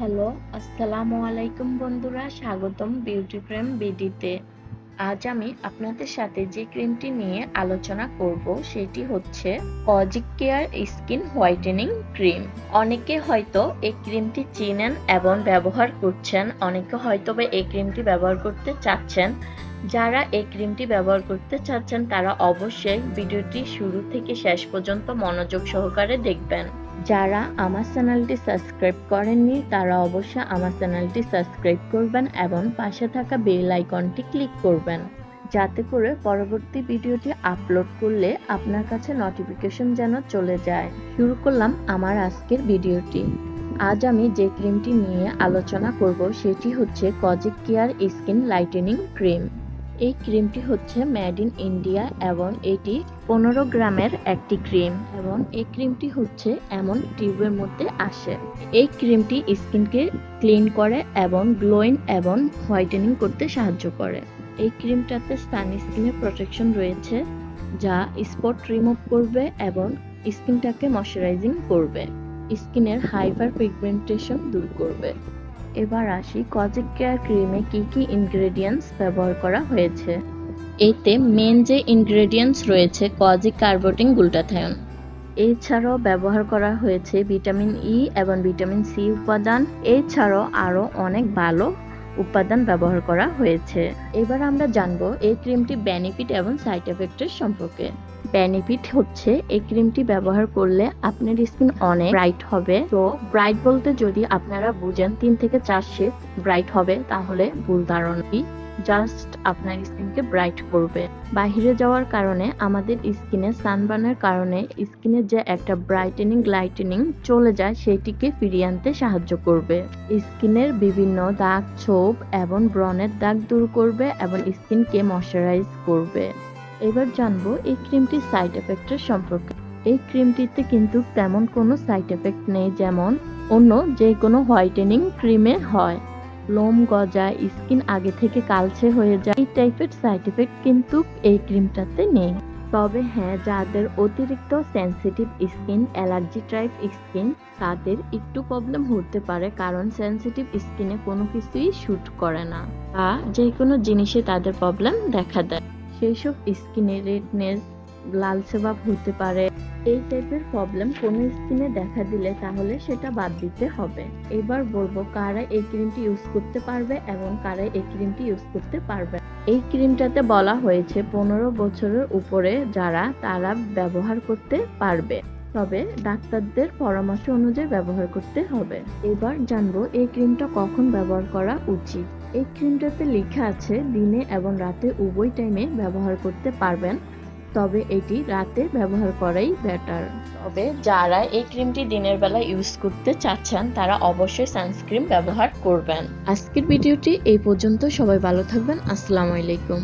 Hello, আসসালামু আলাইকুম বন্ধুরা, স্বাগতম বিউটি ফ্রেম বিডিতে আজ আমি আপনাদের সাথে যে ক্রিমটি নিয়ে আলোচনা করব, সেটি হচ্ছে kojic care skin whitening cream অনেকে হয়তো এই ক্রিমটি চিনেন এবং ব্যবহার করছেন, অনেকে হয়তো বা এই ক্রিমটি ব্যবহার করতে চাচ্ছেন। যারা এই ক্রিমটি ব্যবহার করতে চাচ্ছেন, তারা অবশ্যই ভিডিওটি শুরু থেকে শেষ পর্যন্ত মনোযোগ সহকারে দেখবেন। যারা আমার চ্যানেলটি সাবস্ক্রাইব করেননি, তারা অবশ্যই আমার চ্যানেলটি সাবস্ক্রাইব করবেন এবং পাশে থাকা বেল আইকনটি ক্লিক করবেন। যাতে করে পরবর্তী ভিডিওটি আপলোড করলে আপনার কাছে নোটিফিকেশন যেন চলে যায়। শুরু করলাম আমার আজকের ভিডিওটি। আজ আমি যে ক্রিমটি নিয়ে আলোচনা করব, সেটি হচ্ছে kojic care skin lightening cream এই ক্রিমটি হচ্ছে মেড ইন ইন্ডিয়া এবং এটি পনেরো গ্রামের একটি ক্রিম এবং এই ক্রিমটি হচ্ছে এমন টিউবের মধ্যে আসে। এই ক্রিমটি স্কিনকে ক্লিন করে এবং গ্লোয়িং এবং হোয়াইটেনিং করতে সাহায্য করে। এই ক্রিমটাতে স্কিনের প্রোটেকশন রয়েছে, যা স্পট রিমুভ করবে এবং স্কিনটাকে ময়শ্চারাইজিং করবে। স্কিনের হাইপার পিগমেন্টেশন দূর করবে। এবার আসি কজিক কেয়ার ক্রিমে কি কি ইনগ্রেডিয়েন্টস ব্যবহার করা হয়েছে। এতে মেন যে ইনগ্রেডিয়েন্টস রয়েছে কজিক কার্বোটিং গ্লুটাথায়ন এছাড়াও ব্যবহার করা হয়েছে ভিটামিন ই এবং ভিটামিন সি উপাদান। এছাড়াও আরও অনেক ভালো উপাদান ব্যবহার করা হয়েছে। এবার আমরা জানব এই ক্রিমটি বেনিফিট এবং সাইড এফেক্টের সম্পর্কে। বেনিফিট হচ্ছে, এই ক্রিমটি ব্যবহার করলে আপনার স্কিন অনেক ব্রাইট হবে। তো ব্রাইট বলতে যদি আপনারা বুঝেন, তিন থেকে চার শেড ব্রাইট হবে, তাহলে ভুল ধারণাটি জাস্ট আপনার স্কিনকে ব্রাইট করবে। বাহিরে যাওয়ার কারণে আমাদের স্কিনে সানবার্নের কারণে স্কিনের যে একটা ব্রাইটেনিং গ্লাইটেনিং চলে যায়, সেটিকে ফিরিয়ে আনতে সাহায্য করবে। স্কিনের বিভিন্ন দাগ ছোপ এবং ব্রণের দাগ দূর করবে এবং স্কিনকে ময়শ্চারাইজ করবে। এবার জানব এই ক্রিমটির সাইড এফেক্টের সম্পর্কে। এই ক্রিমটিতে কিন্তু তেমন কোনো সাইড এফেক্ট নেই, যেমন অন্য যে কোনো হোয়াইটেনিং ক্রিমে হয়। লোম গজায় স্কিন আগে থেকে কালচে হয়ে যায়, এই টাইপের সাইড এফেক্ট কিন্তু এই ক্রিমটাতে নেই। তবে হ্যাঁ যাদের অতিরিক্ত sensitive skin allergy type skin তাদের একটু প্রবলেম হতে পারে, কারণ সেন্সিটিভ স্কিনে কোনো কিছুই শ্যুট করে না, বা যে কোনো জিনিসে তাদের প্রবলেম দেখা দেয়। সেই সব স্কিনে রেডনেস লালচে ভাব হতে পারে। এই টাইপের প্রবলেম কোনো স্কিনে দেখা দিলে তাহলে সেটা বাদ দিতে হবে। এবার বলব কারা এই ক্রিমটি ইউজ করতে পারবে এবং কারা এই ক্রিমটি ইউজ করতে পারবে এই ক্রিমটাতে বলা হয়েছে পনেরো বছরের উপরে যারা, তারা ব্যবহার করতে পারবে। তবে ডাক্তারদের পরামর্শ অনুযায়ী ব্যবহার করতে হবে। এবার জানব এই ক্রিমটা কখন ব্যবহার করা উচিত। এই ক্রিমটাতে লেখা আছে দিনে এবং রাতে উভয় টাইমে ব্যবহার করতে পারবেন তবে এটি রাতে ব্যবহার করাই বেটার তবে যারা এই ক্রিমটি দিনের বেলা ইউজ করতে চাচ্ছেন তারা অবশ্যই সানস্ক্রিন ব্যবহার করবেন। আজকের ভিডিওটি এই পর্যন্ত সবাই ভালো থাকবেন আসসালামু আলাইকুম।